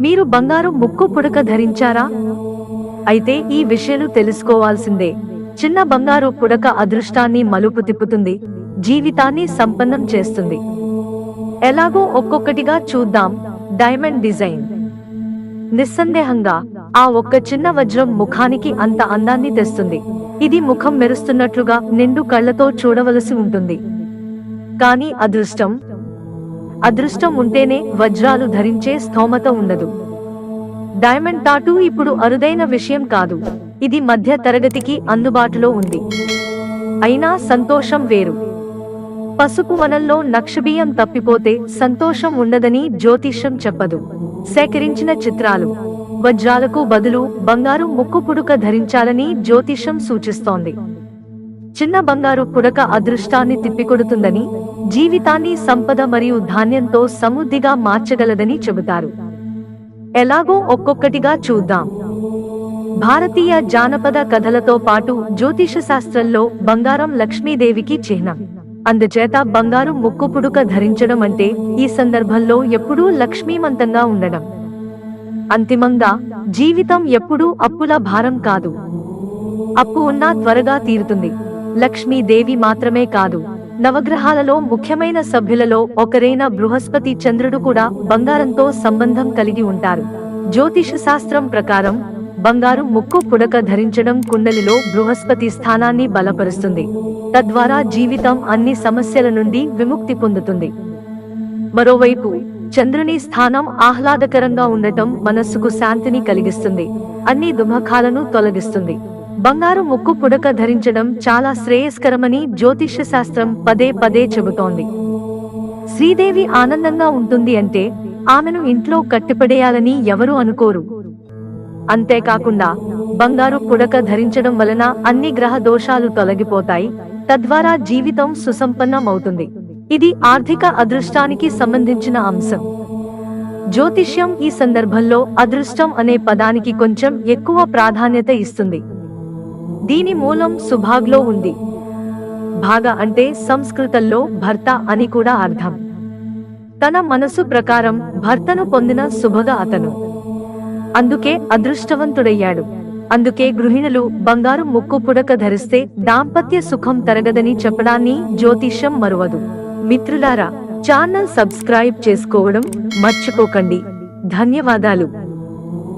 మీరు బంగారు ముక్కు పుడక ధరించారా? అయితే ఈ విషయాలు తెలుసుకోవాల్సిందే. చిన్న బంగారు పుడక అదృష్టాన్ని మలుపు తిప్పుతుంది. జీవితాన్ని సంపన్నం చేస్తుంది. ఎలాగో ఒక్కొక్కటిగా చూద్దాం. Diamond design. నిస్సందేహంగా ఆ ఒక్క చిన్న వజ్రం ముఖానికి అంత అందాన్ని తెస్తుంది. ఇది ముఖం మెరుస్తున్నట్లుగా నిండు కళ్ళతో చూడవలసి ఉంటుంది. కానీ అదృష్టం అదృష్టం ఉంటేనే వజ్రాలు ధరించే స్థోమత ఉండదు. డైమండ్ టాటూ ఇప్పుడు అరుదైన విషయం కాదు. ఇది మధ్య తరగతికి అందుబాటులో ఉంది. అయినా సంతోషం వేరు. పసుపు వనంలో నక్షబియ్యం తప్పిపోతే సంతోషం ఉండదని జ్యోతిష్యం చెప్పదు. సేకరించిన చిత్రాలు. వజ్రాలకు బదులు బంగారు ముక్కు పుడుక ధరించాలని జ్యోతిష్యం సూచిస్తోంది. చిన్న బంగారు పుడక అదృష్టాన్ని తిప్పికొడుతుందని జీవితాన్ని సంపద మరియు ధాన్యంతో సమృద్ధిగా మార్చగలదని చెబుతారు. ఎలాగో ఒక్కొక్కటిగా చూద్దాం. భారతీయ జానపద కథలతో పాటు జ్యోతిష శాస్త్రంలో బంగారం లక్ష్మీదేవికి చిహ్నం. అందుచేత బంగారు ముక్కు పుడుక ధరించడం అంటే ఈ సందర్భంలో ఎప్పుడూ లక్ష్మీమంతంగా ఉండడం. అంతిమంగా జీవితం ఎప్పుడూ అప్పుల భారం కాదు. అప్పు ఉన్నా త్వరగా తీరుతుంది. లక్ష్మీదేవి మాత్రమే కాదు. నవగ్రహాలలో ముఖ్యమైన సభ్యులలో ఒకరైన బృహస్పతి చంద్రుడు కూడా బంగారంతో సంబంధం కలిగి ఉంటారు. జ్యోతిష శాస్త్రం ప్రకారం బంగారు ముక్కు పుడక ధరించడం కుండలిలో బృహస్పతి స్థానాన్ని బలపరుస్తుంది. తద్వారా జీవితం అన్ని సమస్యల నుండి విముక్తి పొందుతుంది. మరోవైపు చంద్రుని స్థానం ఆహ్లాదకరంగా ఉండటం మనస్సుకు శాంతిని కలిగిస్తుంది. అన్ని దుమఖాలను తొలగిస్తుంది. బంగారు ముక్కు పుడక ధరించడం చాలా శ్రేయస్కరమని జ్యోతిష్య శాస్త్రం పదే పదే చెబుతోంది. శ్రీదేవి ఆనందంగా ఉంటుంది అంటే ఆమెను ఇంట్లో కట్టిపడేయాలని ఎవరూ అనుకోరు. అంతేకాకుండా బంగారు పుడక ధరించడం వలన అన్ని గ్రహ దోషాలు తొలగిపోతాయి తద్వారా జీవితం సుసంపన్నం అవుతుంది ఇది ఆర్థిక అదృష్టానికి సంబంధించిన అంశం. జ్యోతిష్యం ఈ సందర్భంలో అదృష్టం అనే పదానికి కొంచెం ఎక్కువ ప్రాధాన్యత ఇస్తుంది. దీని మూలం సుభాగ్లో ఉంది. భాగ అంటే సంస్కృతంలో భర్త అని కూడా అర్థం. తన మనసు ప్రకారం భర్తను పొందిన సుభగ అతను. అందుకే అదృష్టవంతుడయ్యాడు. అందుకే గృహిణులు బంగారు ముక్కు పుడక ధరిస్తే దాంపత్య సుఖం తరగదని చెప్పడాన్ని జ్యోతిష్యం మరువదు. మిత్రులారా ఛానల్ సబ్స్క్రైబ్ చేసుకోవడం మర్చిపోకండి. ధన్యవాదాలు.